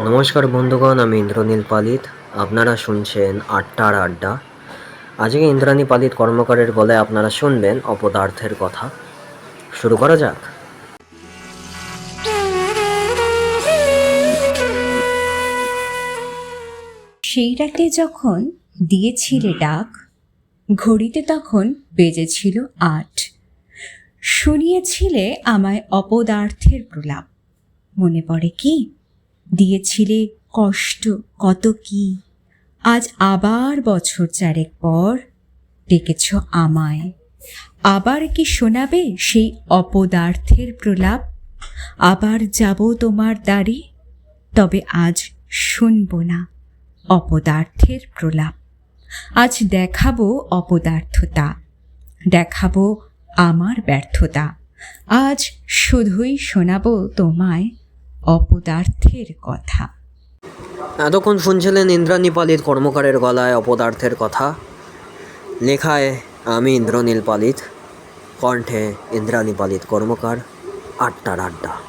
নমস্কার বন্ধুগণ, আমি ইন্দ্রনীল পালিত। আপনারা শুনছেন আটটার আড্ডা। আজকে ইন্দ্রাণী পালিত কর্মকারের গলায় আপনারা শুনবেন অপদার্থের কথা। শুরু করা যাক। সেই রাতে যখন দিয়েছিলে ডাক, ঘড়িতে তখন বেজেছিল আট। শুনিয়েছিলে আমায় অপদার্থের প্রলাপ। মনে পড়ে কি? দিয়েছিলে কষ্ট, কত কি? আজ আবার বছর চারেক পর ডেকেছ আমায়। আবার কি শোনাবে সেই অপদার্থের প্রলাপ? আবার যাব তোমার দ্বারে? তবে আজ শুনব না অপদার্থের প্রলাপ। আজ দেখাবো অপদার্থতা, দেখাবো আমার ব্যর্থতা। আজ শুধুই শোনাবো তোমায় অপদার্থের কথা। এতক্ষণ শুনছিলেন ইন্দ্রাণী পালিত কর্মকারের গলায় অপদার্থের কথা। লেখায় আমি ইন্দ্রনীল পালিত কণ্ঠে ইন্দ্রাণী পালিত কর্মকার, আটটার আড্ডা।